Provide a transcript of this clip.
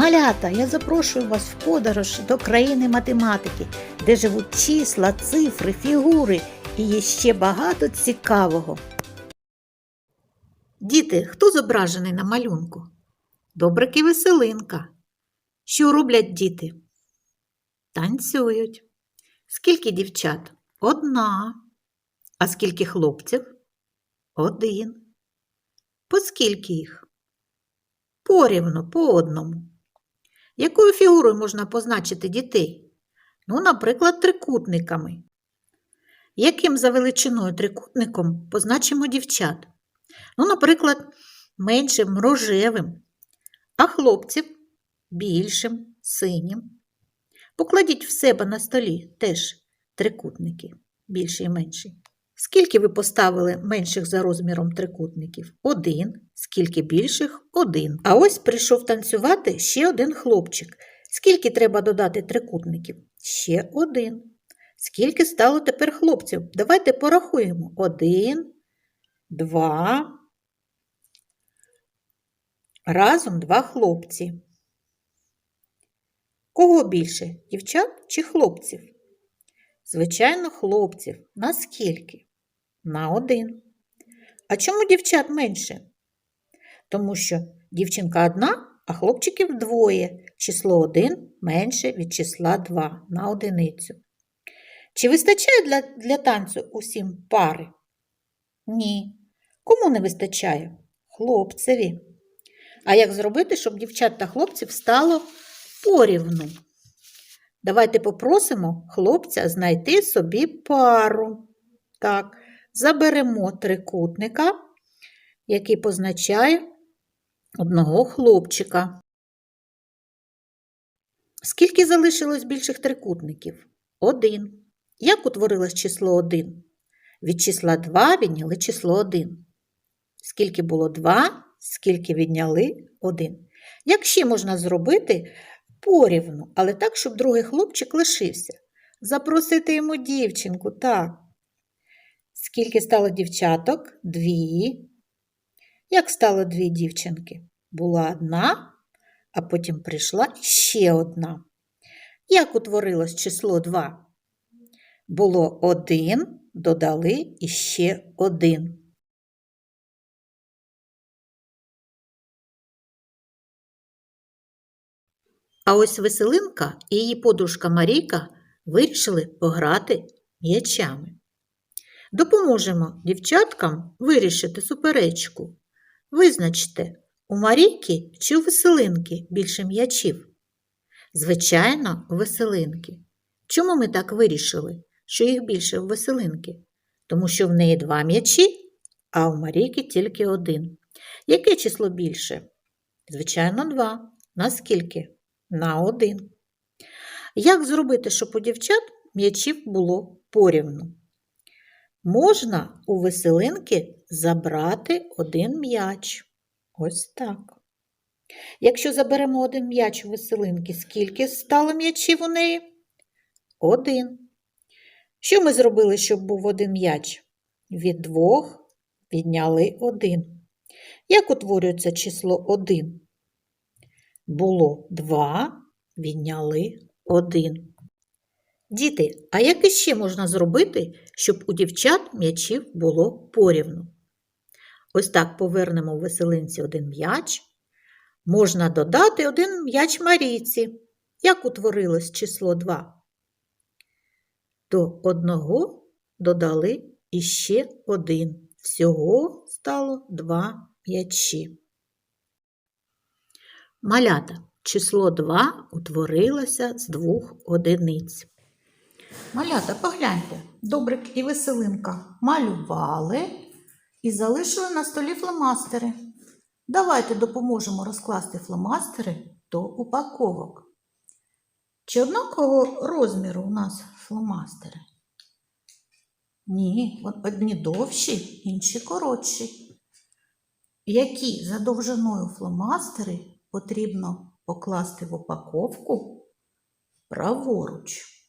Малята, я запрошую вас в подорож до країни математики, де живуть числа, цифри, фігури і є ще багато цікавого. Діти, хто зображений на малюнку? Добрик і веселинка. Що роблять діти? Танцюють. Скільки дівчат? Одна. А скільки хлопців? Один. По скільки їх? Порівну, по одному. Якою фігурою можна позначити дітей? Ну, наприклад, трикутниками. Яким за величиною трикутником позначимо дівчат? Ну, наприклад, меншим рожевим, а хлопців більшим, синім. Покладіть в себе на столі теж трикутники, більший і менший. Скільки ви поставили менших за розміром трикутників? Один. Скільки більших? Один. А ось прийшов танцювати ще один хлопчик. Скільки треба додати трикутників? Ще один. Скільки стало тепер хлопців? Давайте порахуємо. Один, два. Разом два хлопці. Кого більше? Дівчат чи хлопців? Звичайно, хлопців. Наскільки? На один. А чому дівчат менше? Тому що дівчинка одна, а хлопчиків двоє. Число один менше від числа 2 на одиницю. Чи вистачає для, для танцю усім пари? Ні. Кому не вистачає? Хлопцеві. А як зробити, щоб дівчат та хлопців стало порівну? Давайте попросимо хлопця знайти собі пару. Так, заберемо трикутника, який позначає одного хлопчика. Скільки залишилось більших трикутників? Один. Як утворилось число 1? Від числа 2 відняли число 1. Скільки було 2, скільки відняли 1. Як ще можна зробити порівну, але так, щоб другий хлопчик лишився? Запросити йому дівчинку, так. Скільки стало дівчаток? Дві. Як стало дві дівчинки? Була одна, а потім прийшла ще одна. Як утворилось число 2? Було один, додали іще один. А ось Веселинка і її подружка Марійка вирішили пограти м'ячами. Допоможемо дівчаткам вирішити суперечку. Визначте, у Марійки чи у Веселинки більше м'ячів? Звичайно, у Веселинки. Чому ми так вирішили, що їх більше в Веселинки? Тому що в неї два м'ячі, а у Марійки тільки один. Яке число більше? Звичайно, два. Наскільки? На один. Як зробити, щоб у дівчат м'ячів було порівну? Можна у веселинки забрати один м'яч. Ось так. Якщо заберемо один м'яч у веселинки, скільки стало м'ячів у неї? Один. Що ми зробили, щоб був один м'яч? Від двох відняли один. Як утворюється число один? Було два, відняли один. Діти, а як іще можна зробити, щоб у дівчат м'ячів було порівну? Ось так повернемо в веселинці один м'яч. Можна додати один м'яч Марійці. Як утворилось число 2? До одного додали іще один. Всього стало два м'ячі. Малята. Число 2 утворилося з двох одиниць. Малята, погляньте, Добрик і Веселинка малювали і залишили на столі фломастери. Давайте допоможемо розкласти фломастери до упаковок. Чи однакового розміру у нас фломастери? Ні, одні довші, інші коротші. Які за довжиною фломастери потрібно покласти в упаковку праворуч?